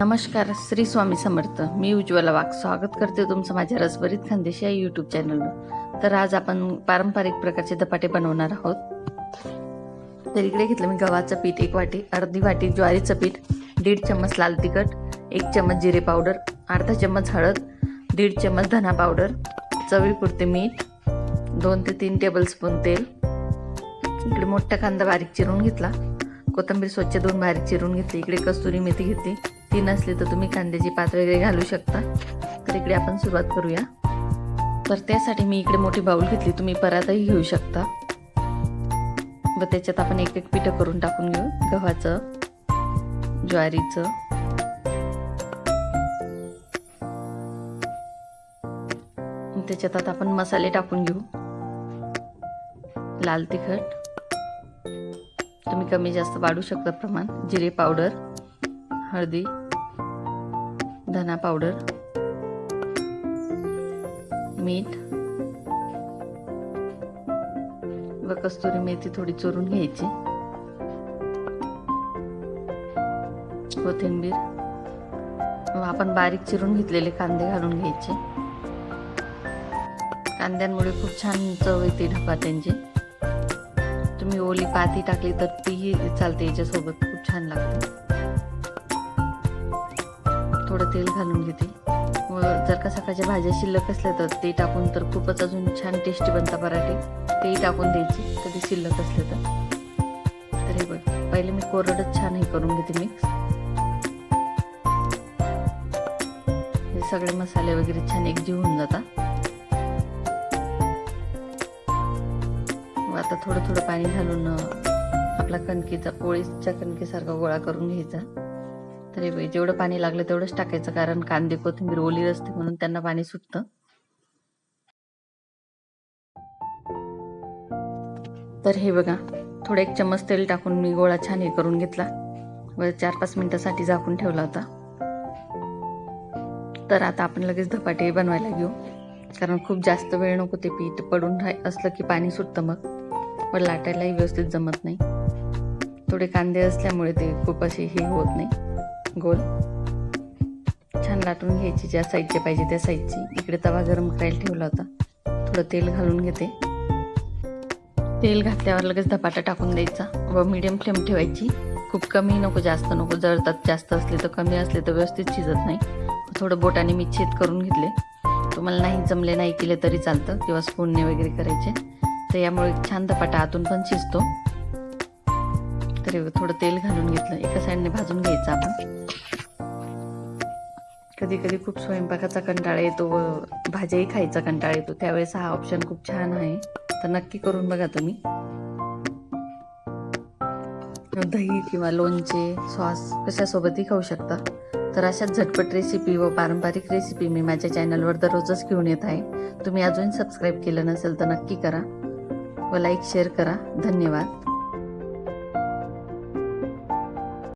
नमस्कार श्री स्वामी समर्थ. मी उज्ज्वला वाघ. स्वागत करते तुमचं माझ्या रसभरीत खानदेशी या यूट्यूब चॅनलवर तर आज आपण पारंपरिक प्रकारचे धपाटे बनवणार आहोत. तर इकडे घेतलं मी गव्हाचं पीठ एक वाटी अर्धी वाटी ज्वारीचं पीठ दीड चम्मच लाल तिखट एक चम्मच जिरे पावडर अर्धा चम्मच हळद दीड चम्मच धना पावडर चवीपुरते मीठ दोन ते तीन टेबलस्पून तेल. इकडे मोठा कांदा बारीक चिरून घेतला. कोथिंबीर स्वच्छ दोन बारीक चिरून घेतली. इकडे कस्तुरी मेथी घेतली. ती नसली तर तुम्ही कांद्याची पात वगैरे घालू शकता. तर इकडे आपण सुरुवात करूया. तर त्यासाठी मी इकडे मोठी बाऊल घेतली. तुम्ही परातही घेऊ शकता. व त्याच्यात आपण एक एक पिठं करून टाकून घेऊ. गव्हाचं ज्वारीचं. त्याच्यात आता आपण मसाले टाकून घेऊ. लाल तिखट. तुम्ही कमी जास्त वाढू शकता प्रमाण. जिरे पावडर हळदी. धना पावडर मीठ व कस्तुरी मेथी थोडी चोरून घ्यायची. कोथिंबीर. व आपण बारीक चिरून घेतलेले कांदे घालून घ्यायचे. कांद्यांमुळे खूप छान चव येते धपाट्यांची तुम्ही ओली पाती टाकली तर तीही चालते याच्यासोबत. खूप छान लागते. थोडं तेल घालून घेते. व जर का सकाळच्या भाज्या शिल्लक असल्या तर ते टाकून तर खूपच अजून छान टेस्टी बनता पराठे. तेही टाकून द्यायचे कधी शिल्लक असले तर. तर हे बघ पहिले मी कोरडच छान हे करून घेते मिक्स हे सगळे मसाले वगैरे छान एकजीव होऊन जातात. आता थोडं थोडं पाणी घालून आपला कणकीचा पोळीच्या कणकेसारखा गोळा करून घ्यायचा. तरी बाई जेवढं पाणी लागलं तेवढंच टाकायचं कारण कांदे कोथिंबीर ओली असते म्हणून त्यांना पाणी सुटतं. तर हे बघा थोडं एक चम्मच तेल टाकून मी गोळा छान हे करून घेतला. व चार पाच मिनिटासाठी झाकून ठेवला होता. तर आता आपण लगेच धपाटे बनवायला घेऊ. कारण खूप जास्त वेळ नको ते पीठ पडून असलं की पाणी सुटतं मग. व लाटायलाही व्यवस्थित जमत नाही. थोडे कांदे असल्यामुळे ते खूप असे हे होत नाही. गोल. छान लाटून घ्यायची ज्या साईजचे पाहिजे त्या साईजची इकडे तवा गरम करायला ठेवला होता. थोडं तेल घालून घेते. तेल घातल्यावर लगेच धपाटा टाकून द्यायचा व मिडियम फ्लेम ठेवायची. खूप कमी नको जास्त नको. जळतात जास्त असले तर कमी असले तर व्यवस्थित शिजत नाही. थोडं बोटाने मी छेद करून घेतले. तुम्हाला नाही जमले नाही केले तरी चालतं. किंवा स्पूनने वगैरे करायचे. तर यामुळे छान धपाटा आतून पण शिजतो. तरी थोडं तेल घालून घेतलं. एका साईडने भाजून घ्यायचं आपण. कधी कधी खूप स्वयंपाकाचा कंटाळा येतो व भाज्याही खायचा कंटाळा येतो. त्यावेळेस हा ऑप्शन खूप छान आहे. तर नक्की करून बघा तुम्ही. दही किंवा लोणचे सॉस कशासोबतही खाऊ शकता. तर अशाच झटपट रेसिपी व पारंपरिक रेसिपी मी माझ्या चॅनलवर दररोजच घेऊन येत आहे. तुम्ही अजून सबस्क्राईब केलं नसेल तर नक्की करा व लाईक शेअर करा. धन्यवाद.